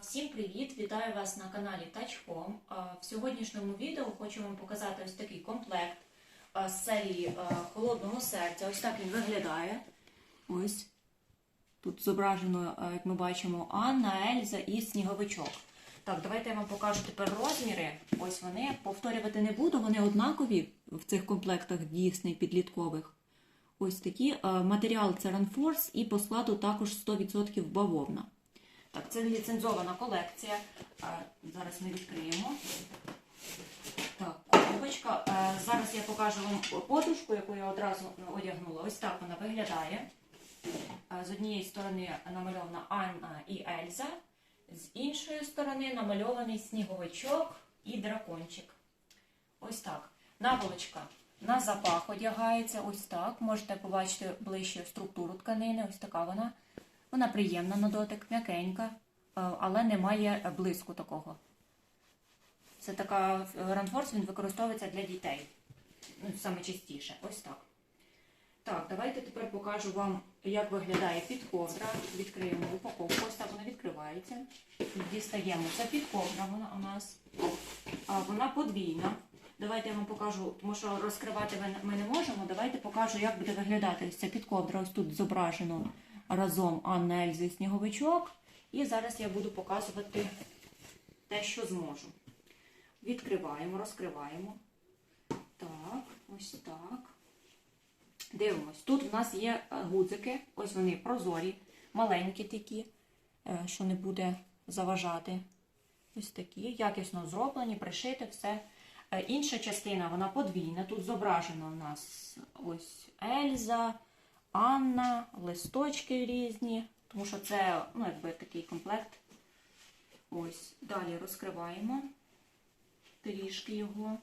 Всім привіт! Вітаю вас на каналі Touch. В сьогоднішньому відео хочу вам показати ось такий комплект з серії Холодного серця. Ось так він виглядає. Ось тут зображено, як ми бачимо, Анна, Ельза і сніговичок. Так, давайте я вам покажу тепер розміри. Ось вони. Повторювати не буду, вони однакові в цих комплектах Disney підліткових. Ось такі. Матеріал це Runforce і по складу також 100% бавовна. Так, це ліцензована колекція. Зараз ми відкриємо. Так, коробочка. Зараз я покажу вам подушку, яку я одразу одягнула. Ось так вона виглядає. З однієї сторони намальована Анна і Ельза, з іншої сторони намальований сніговичок і дракончик. Ось так. Наволочка на запах одягається. Ось так. Можете побачити ближче структуру тканини. Ось така вона. Вона приємна на дотик, м'якенька, е, але не має блиску такого. Це така ранфорс, він використовується для дітей. Ну, саме частіше. Ось так. Так, давайте тепер покажу вам, як виглядає підковдра. Відкриємо упаковку. Ось так вона відкривається. Дістаємо. Це підковдра вона у нас. Вона подвійна. Давайте я вам покажу, тому що розкривати ми- не можемо. Давайте покажу, як буде виглядати ця підковдра. Ось тут зображено разом Анна Ельза і Сніговичок. І зараз я буду показувати те, що зможу. Відкриваємо, розкриваємо. Так, ось так. Дивимось. Тут в нас є е, гудзики, ось вони прозорі, маленькі такі, е, що не буде заважати. Ось такі, якісно зроблені, пришити все. Е, Інша частина, вона подвійна. Тут зображено у нас ось Ельза, Анна, листочки різні, тому що це ну, якби такий комплект. Ось, далі розкриваємо трішки його.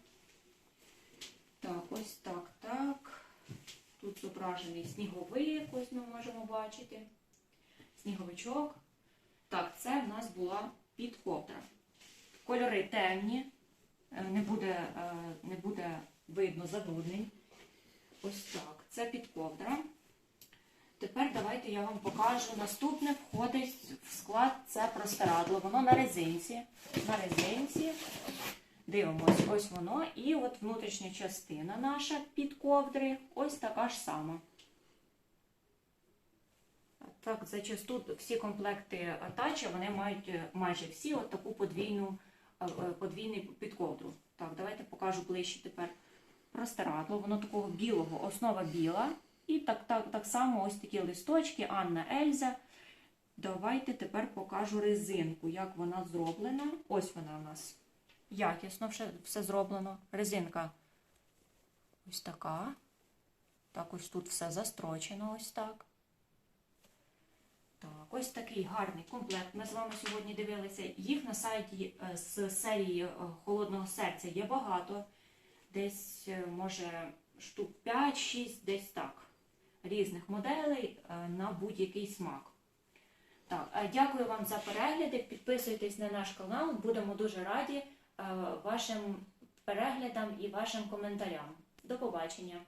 Так, ось так, так. Тут зображений сніговик, ось ми можемо бачити. Сніговичок. Так, це в нас була підковдра. Кольори темні, е, не буде, е, не буде видно забруднень. Ось так. Це підковдра. Тепер давайте я вам покажу. Наступне входить в склад це простирадло. Воно на резинці. На резинці. Дивимось, ось воно. І от внутрішня частина наша під ковдри. Ось така ж сама. Так, зачасту всі комплекти тача, вони мають е, майже всі от таку подвійну, е, е, подвійний підковдру. Так, давайте покажу ближче тепер простирадло. Воно такого білого, основа біла. І так, так, так само ось такі листочки, Анна Ельза. Давайте тепер покажу резинку, як вона зроблена. Ось вона у нас якісно все, зроблено. Резинка ось така. Так, ось тут все застрочено, ось так. Так, ось такий гарний комплект. Ми з вами сьогодні дивилися. Їх на сайті е, з серії е, Холодного серця є багато. Десь, е, може, штук 5-6, десь так. Різних моделей е, на будь-який смак. Так, е, дякую вам за перегляди. Підписуйтесь на наш канал. Будемо дуже раді е, вашим переглядам і вашим коментарям. До побачення!